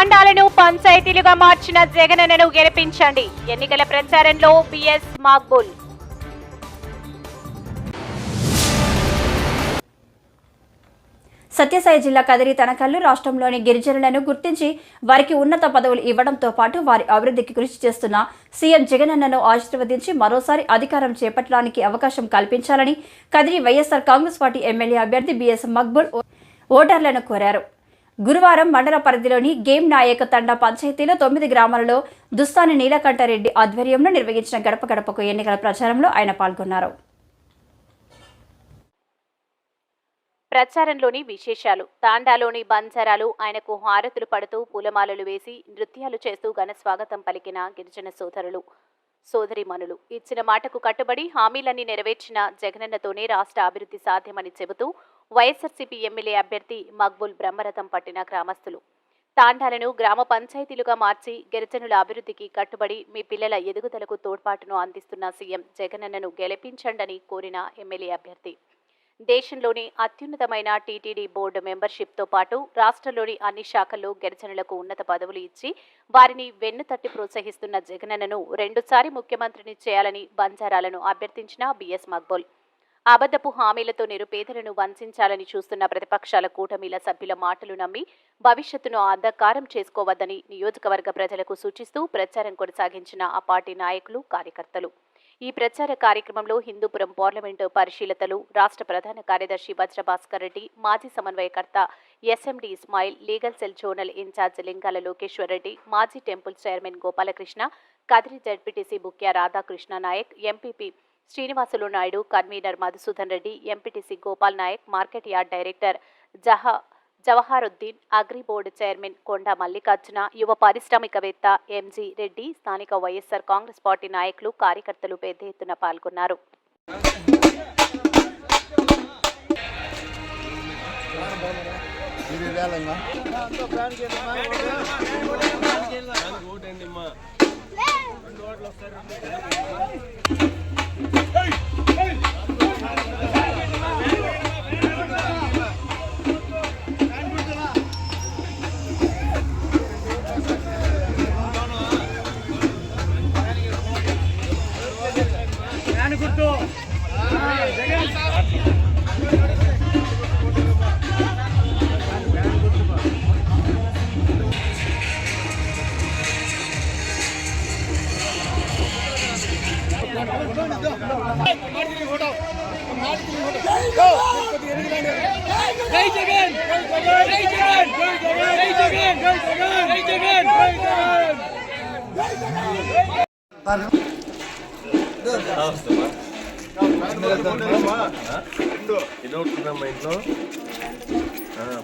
తండాలను పంచాయతీలుగా మార్చిన జగనన్నను గెలిపించండి. ఎన్నికల ప్రచారంలో బిఎస్ మాక్బుల్ సత్యసాయి జిల్లా కదిరి తనకల్లు రాష్ట్రంలోని గిరిజనులను గుర్తించి వారికి ఉన్నత పదవులు ఇవ్వడంతో పాటు వారి అభివృద్ధికి కృషి చేస్తున్న సీఎం జగనన్నను ఆశీర్వదించి మరోసారి అధికారం చేపట్టడానికి అవకాశం కల్పించాలని కదిరి వైఎస్ఆర్ కాంగ్రెస్ పార్టీ ఎమ్మెల్యే అభ్యర్థి బిఎస్ మక్బుల్ ఓటర్లను కోరారు. గురువారం మండల పరిధిలోని గేమ్ నాయక తండ పంచాయతీలో తొమ్మిది గ్రామాలలో దుస్తాని నీలకంఠరెడ్డి ఆధ్వర్యంలో నిర్వహించిన గడప గడపకు ఎన్నికల ప్రచారంలో ఆయన పాల్గొన్నారు. ప్రచారంలోని విశేషాలు. తాండాలోని బంజారాలు ఆయనకు హారతులు పడుతూ పూలమాలలు వేసి నృత్యాలు చేస్తూ ఘన స్వాగతం పలికిన గిరిజన సోదరులు సోదరిమణులు ఇచ్చిన మాటకు కట్టుబడి హామీలన్నీ నెరవేర్చిన జగనన్నతోనే రాష్ట్ర అభివృద్ధి సాధ్యమని చెబుతూ వైఎస్ఆర్సీపీ ఎమ్మెల్యే అభ్యర్థి మక్బుల్ బ్రహ్మరథం పట్టిన గ్రామస్తులు. తాండాలను గ్రామ పంచాయతీలుగా మార్చి గిరిజనుల అభివృద్ధికి కట్టుబడి మీ పిల్లల ఎదుగుదలకు తోడ్పాటును అందిస్తున్న సీఎం జగనన్నను గెలిపించండని కోరిన ఎమ్మెల్యే అభ్యర్థి. దేశంలోని అత్యున్నతమైన టీటీడీ బోర్డు మెంబర్షిప్తో పాటు రాష్ట్రంలోని అన్ని శాఖల్లో గిరిజనులకు ఉన్నత పదవులు ఇచ్చి వారిని వెన్నుతట్టి ప్రోత్సహిస్తున్న జగనన్నను రెండుసారి ముఖ్యమంత్రిని చేయాలని బంజారాలను అభ్యర్థించిన బీఎస్ మక్బుల్. అబద్ధపు హామీలతో నిరుపేదలను వంచాలని చూస్తున్న ప్రతిపక్షాల కూటమిల సభ్యుల మాటలు నమ్మి భవిష్యత్తును అంధకారం చేసుకోవద్దని నియోజకవర్గ ప్రజలకు సూచిస్తూ ప్రచారం కొనసాగించిన ఆ పార్టీ నాయకులు కార్యకర్తలు. ఈ ప్రచార కార్యక్రమంలో హిందూపురం పార్లమెంటు పరిశీలతలు రాష్ట్ర ప్రధాన కార్యదర్శి వజ్రభాస్కర్ రెడ్డి మాజీ సమన్వయకర్త SMD Ismail legal cell zonal incharge Lingala Lokeshwar Reddy మాజీ temple chairman Gopalakrishna Kadiri ZPTC Bukya Radhakrishna Nayak MPP Srinivasulu Naidu convener Madhusudan Reddy MPTC Gopal Nayak market yard director Jaha Jawaharuddin agri board chairman Konda Mallikarjuna యువ పారిశ్రామికవేత్త MG Reddy స్థానిక YSR Congress party నాయకులు కార్యకర్తలు పెద్ద ఎత్తున పాల్గొన్నారు. జై జగన్ ఇంట్లో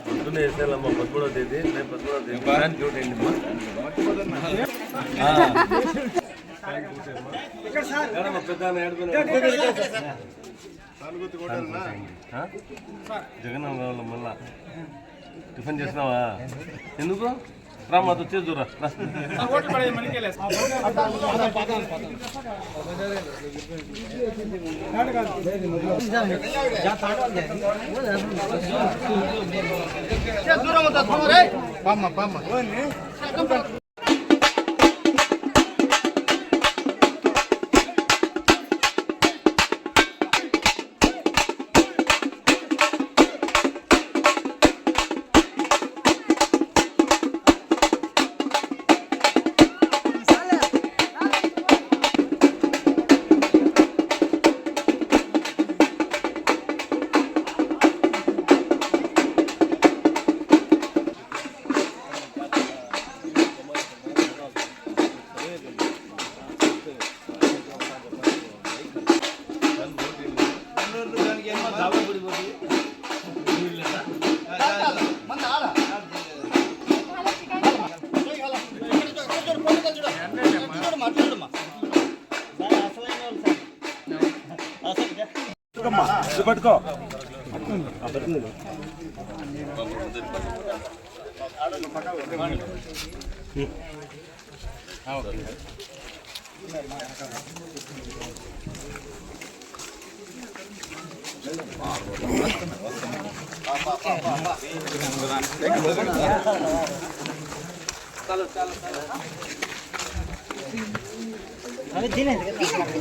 పొద్దున్న వేసేయాలమ్మా తేదీ రేపు తేదీ డ్యూటీ అండి జగన్ రావాలి మళ్ళా టిఫిన్ చేసినావా? ఎందుకు? రా మాతో చేదురా దూరం అవుతా బామ్మ. పట్టుకోమ్మా ఇది పట్టుకో చాలు చాలు చాలు మాతో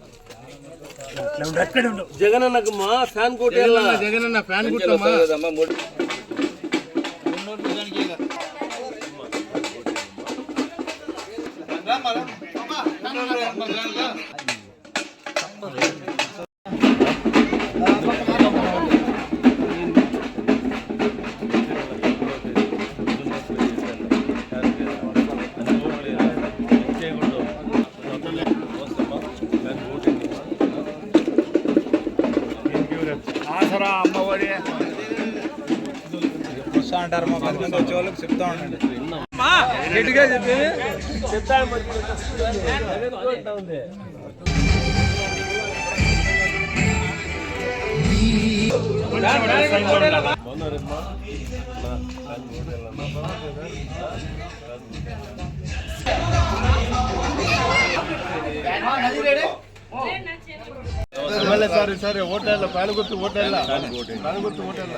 జగన్ అన్నకమ్మా ఫ్యాన్ కోటి జగనన్న ఫ్యాన్ గుట్టమ్మా ఆసరా అంటారు మా పది మంది వచ్చే వాళ్ళకి చెప్తా ఉండండి. గట్టిగా చెప్పి సార్ సరే ఓటేళ్ళ పాలగుర్తు ఓటేళ్ళ? పాలగుర్తు ఓటేళ్ళ?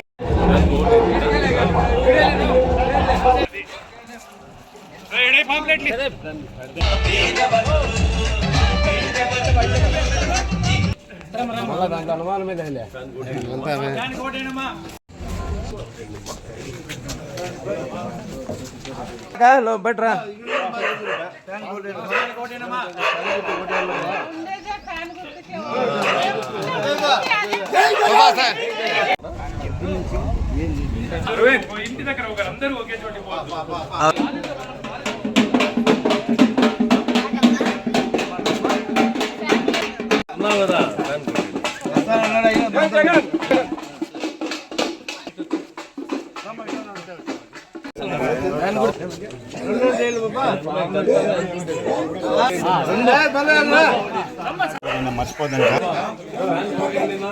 కంప్లీట్ బాబు నువ్వు పక్కన రా బెట్రా ఇంటి దగ్గర ఒకరు అందరూ ఒకే చోటి మర్చిపోదండి. ಫ್ಯಾನ್ ಹೋಗಿಲ್ಲ